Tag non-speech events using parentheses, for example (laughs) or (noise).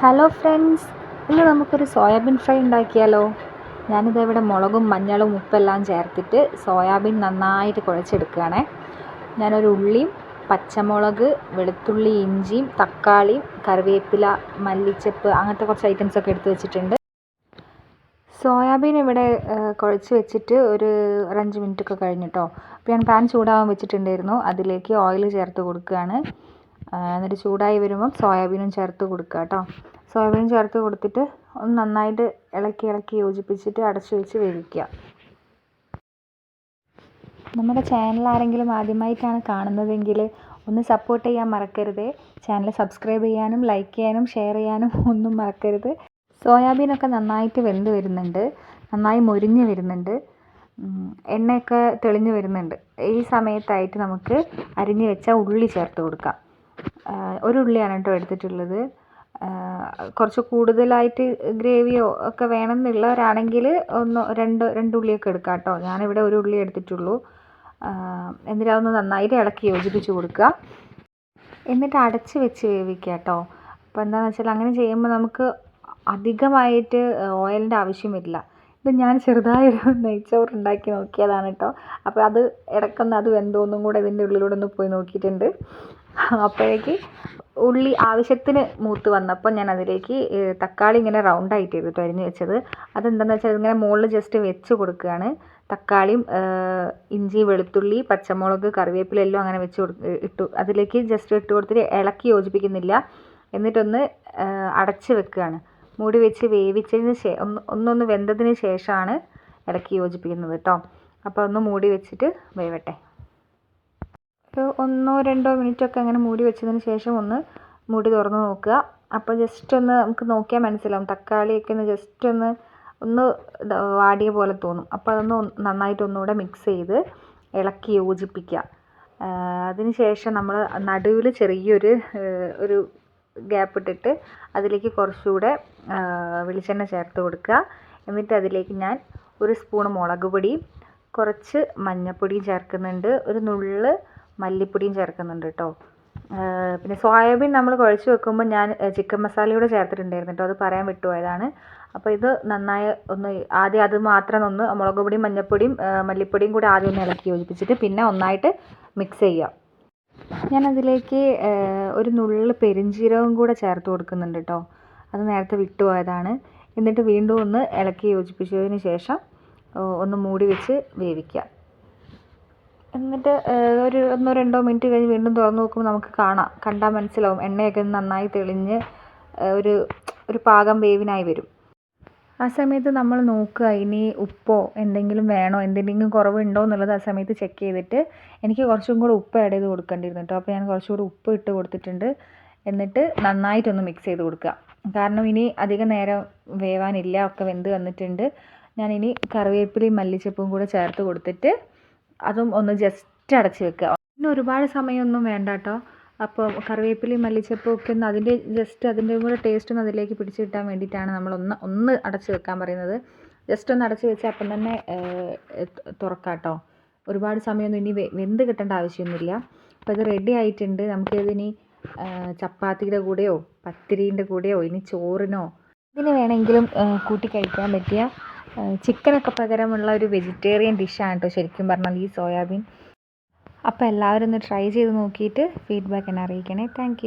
Hello friends ഇന്ന് നമുക്കൊരു soybean fry ഉണ്ടാക്കിയാലോ? ഞാനിത് ഇവിടെ മുളകും മഞ്ഞളും ഉപ്പെല്ലാം ചേർത്തിട്ട് സോയാബീൻ നന്നായിട്ട് കുഴച്ചെടുക്കുകയാണേ. ഞാനൊരു ഉള്ളിയും പച്ചമുളക് വെളുത്തുള്ളി ഇഞ്ചിയും തക്കാളിയും കറിവേപ്പില മല്ലിച്ചപ്പ് അങ്ങനത്തെ കുറച്ച് ഐറ്റംസ് ഒക്കെ എടുത്ത് വെച്ചിട്ടുണ്ട്. സോയാബീൻ ഇവിടെ കുഴച്ച് വെച്ചിട്ട് ഒരു ഒരഞ്ച് മിനിറ്റൊക്കെ കഴിഞ്ഞിട്ടോ. അപ്പോൾ ഞാൻ പാൻ ചൂടാവാൻ വെച്ചിട്ടുണ്ടായിരുന്നു. അതിലേക്ക് ഓയിൽ ചേർത്ത് കൊടുക്കുകയാണ്. എന്നിട്ട് ചൂടായി വരുമ്പം സോയാബീനും ചേർത്ത് കൊടുക്കുക കേട്ടോ. സോയാബീൻ ചേർത്ത് കൊടുത്തിട്ട് ഒന്ന് നന്നായിട്ട് ഇളക്കി ഇളക്കി യോജിപ്പിച്ചിട്ട് അടച്ചു വെച്ച് വേവിക്കുക. നമ്മുടെ ചാനൽ ആരെങ്കിലും ആദ്യമായിട്ടാണ് കാണുന്നതെങ്കിൽ ഒന്ന് സപ്പോർട്ട് ചെയ്യാൻ മറക്കരുത്. ചാനൽ സബ്സ്ക്രൈബ് ചെയ്യാനും ലൈക്ക് ചെയ്യാനും ഷെയർ ചെയ്യാനും ഒന്നും മറക്കരുത്. സോയാബീനൊക്കെ നന്നായിട്ട് വെന്ത് വരുന്നുണ്ട്. നന്നായി മുരിഞ്ഞ് വരുന്നുണ്ട്. എണ്ണയൊക്കെ തെളിഞ്ഞു വരുന്നുണ്ട്. ഈ സമയത്തായിട്ട് നമുക്ക് അരിഞ്ഞ് വെച്ച ഉള്ളി ചേർത്ത് കൊടുക്കാം. ഒരു ഉള്ളിയാണ് കേട്ടോ എടുത്തിട്ടുള്ളത്. കുറച്ച് കൂടുതലായിട്ട് ഗ്രേവിയോ ഒക്കെ വേണമെന്നുള്ളവരാണെങ്കിൽ ഒന്ന് രണ്ട് രണ്ട് ഉള്ളിയൊക്കെ എടുക്കാം കേട്ടോ. ഞാനിവിടെ ഒരു ഉള്ളി എടുത്തിട്ടുള്ളൂ. എന്നിട്ട് അതൊന്ന് നന്നായിട്ട് ഇളക്കി യോജിപ്പിച്ച് കൊടുക്കുക. എന്നിട്ട് അടച്ച് വെച്ച് വേവിക്കുക കേട്ടോ. അപ്പോൾ എന്താണെന്ന് വെച്ചാൽ അങ്ങനെ ചെയ്യുമ്പോൾ നമുക്ക് അധികമായിട്ട് ഓയിലിന്റെ ആവശ്യം വരില്ല. ഇത് ഞാൻ ചെറുതായൊരു (laughs) നെയ്ച്ചോറ് ഉണ്ടാക്കി നോക്കിയതാണ് കേട്ടോ. അപ്പോൾ അത് ഇടയ്ക്കൊന്ന് അത് വെന്തോന്നും കൂടെ ഇതിന്റെ ഉള്ളിലൂടെ ഒന്ന് പോയി നോക്കിയിട്ടുണ്ട്. (laughs) അപ്പോഴേക്ക് ഉള്ളി ആവശ്യത്തിന് മൂത്ത് വന്നപ്പോൾ ഞാൻ അതിലേക്ക് തക്കാളി ഇങ്ങനെ റൗണ്ടായിട്ട് ചെയ്തിട്ട് അരിഞ്ഞ് വെച്ചത്. അതെന്താണെന്ന് വെച്ചാൽ ഇങ്ങനെ മുകളിൽ ജസ്റ്റ് വെച്ച് കൊടുക്കുകയാണ്. തക്കാളിയും ഇഞ്ചി വെളുത്തുള്ളി പച്ചമുളക് കറിവേപ്പില എല്ലാം അങ്ങനെ വെച്ച് കൊടു ഇട്ടു. അതിലേക്ക് ജസ്റ്റ് ഇട്ട് കൊടുത്തിട്ട് ഇളക്കി യോജിപ്പിക്കുന്നില്ല. എന്നിട്ടൊന്ന് അടച്ച് വെക്കുകയാണ്. മൂടി വെച്ച് വേവിച്ചതിന് ശേ ഒന്ന് ഒന്നൊന്ന് വെന്തതിന് ശേഷമാണ് ഇളക്കി യോജിപ്പിക്കുന്നത് കേട്ടോ അപ്പോൾ ഒന്ന് മൂടി വെച്ചിട്ട് വേവട്ടെ. ഒരു ഒന്നോ രണ്ടോ മിനിറ്റൊക്കെ അങ്ങനെ മൂടി വെച്ചതിന് ശേഷം ഒന്ന് മൂടി തുറന്ന് നോക്കുക. അപ്പോൾ ജസ്റ്റ് ഒന്ന് നമുക്ക് നോക്കിയാൽ മനസ്സിലാവും. തക്കാളിയൊക്കെ ഒന്ന് ജസ്റ്റ് ഒന്ന് ഒന്ന് വാടിയ പോലെ തോന്നും. അപ്പോൾ അതൊന്ന് നന്നായിട്ട് ഒന്നുകൂടെ മിക്സ് ചെയ്ത് ഇളക്കി യോജിപ്പിക്കുക. അതിന് ശേഷം നമ്മൾ നടുവിൽ ചെറിയൊരു ഒരു ഗ്യാപ്പ് ഇട്ടിട്ട് അതിലേക്ക് കുറച്ചുകൂടെ വെളിച്ചെണ്ണ ചേർത്ത് കൊടുക്കുക. എന്നിട്ട് അതിലേക്ക് ഞാൻ ഒരു സ്പൂൺ മുളക് പൊടിയും കുറച്ച് മഞ്ഞൾപ്പൊടിയും ചേർക്കുന്നുണ്ട് ഒരു നുള്ള് മല്ലിപ്പൊടിയും ചേർക്കുന്നുണ്ട് കേട്ടോ. പിന്നെ സോയാബീൻ നമ്മൾ കുഴച്ച് വെക്കുമ്പോൾ ഞാൻ ചിക്കൻ മസാല കൂടെ ചേർത്തിട്ടുണ്ടായിരുന്നു കേട്ടോ അത് പറയാൻ വിട്ടുപോയതാണ്. അപ്പോൾ ഇത് നന്നായി ഒന്ന് ആദ്യം അത് മാത്രം ഒന്ന് മുളക് പൊടിയും മഞ്ഞൾപ്പൊടിയും മല്ലിപ്പൊടിയും കൂടി ആദ്യം ഒന്ന് ഇളക്കി യോജിപ്പിച്ചിട്ട് പിന്നെ ഒന്നായിട്ട് മിക്സ് ചെയ്യുക. ഞാൻ അതിലേക്ക് ഒരു നുള്ള് പെരിഞ്ജീരകം കൂടെ ചേർത്ത് കൊടുക്കുന്നുണ്ട് കേട്ടോ അത് നേരത്തെ വിട്ടുപോയതാണ് എന്നിട്ട് വീണ്ടും ഒന്ന് ഇളക്കി യോജിപ്പിച്ചതിന് ശേഷം ഒന്ന് മൂടി വെച്ച് വേവിക്കുക എന്നിട്ട് ഒരു ഒന്നോ രണ്ടോ മിനിറ്റ് കഴിഞ്ഞ് വീണ്ടും തുറന്ന് നോക്കുമ്പോൾ നമുക്ക് കാണാം. കണ്ടാൽ മനസ്സിലാവും. എണ്ണയൊക്കെ നന്നായി തെളിഞ്ഞ് ഒരു ഒരു പാകം വേവിനായി വരും. ആ സമയത്ത് നമ്മൾ നോക്കുക ഇനി ഉപ്പോ എന്തെങ്കിലും വേണോ എന്തെങ്കിലും കുറവുണ്ടോ എന്നുള്ളത് ആ സമയത്ത് ചെക്ക് ചെയ്തിട്ട് എനിക്ക് കുറച്ചും കൂടെ ഉപ്പ് ആഡ് ചെയ്ത് കൊടുക്കേണ്ടിയിരുന്നു കേട്ടോ അപ്പോൾ ഞാൻ കുറച്ചും കൂടെ ഉപ്പ് ഇട്ട് കൊടുത്തിട്ടുണ്ട്. എന്നിട്ട് നന്നായിട്ടൊന്ന് മിക്സ് ചെയ്ത് കൊടുക്കുക. കാരണം ഇനി അധികം നേരം വേവാനില്ല ഒക്കെ വെന്ത് വന്നിട്ടുണ്ട്. ഞാനിനി കറിവേപ്പിലയും മല്ലിച്ചപ്പും കൂടെ ചേർത്ത് കൊടുത്തിട്ട് അതും ഒന്ന് ജസ്റ്റ് അടച്ച് വെക്കുക. പിന്നെ ഒരുപാട് സമയമൊന്നും വേണ്ട കേട്ടോ അപ്പോൾ കറിവേപ്പിലയും മല്ലിച്ചപ്പും ഒക്കെ ഒന്ന് അതിന്റെ ജസ്റ്റ് അതിന്റെ കൂടെ ടേസ്റ്റ് ഒന്ന് അതിലേക്ക് പിടിച്ച് കിട്ടാൻ വേണ്ടിയിട്ടാണ് നമ്മൾ ഒന്ന് ഒന്ന് അടച്ച് വെക്കാൻ പറയുന്നത്. ജസ്റ്റ് ഒന്ന് അടച്ച് വെച്ച് അപ്പം തന്നെ തുറക്കാം കേട്ടോ ഒരുപാട് സമയമൊന്നും ഇനി വെന്ത് കിട്ടേണ്ട ആവശ്യമൊന്നുമില്ല. അപ്പോൾ ഇത് റെഡി ആയിട്ടുണ്ട്. നമുക്കിതിനി ചപ്പാത്തിയുടെ കൂടെയോ പത്തിരീന്റെ കൂടെയോ ഇനി ചോറിനോ ഇതിന് വേണമെങ്കിലും കൂട്ടി കഴിക്കാൻ പറ്റിയ ചിക്കനൊക്കെ പകരമുള്ള ഒരു വെജിറ്റേറിയൻ ഡിഷാണ് കേട്ടോ ശരിക്കും പറഞ്ഞാൽ ഈ സോയാബീൻ അപ്പോൾ എല്ലാവരും ഒന്ന് ട്രൈ ചെയ്ത് നോക്കിയിട്ട് ഫീഡ്ബാക്ക് എന്നെ അറിയിക്കണേ. താങ്ക്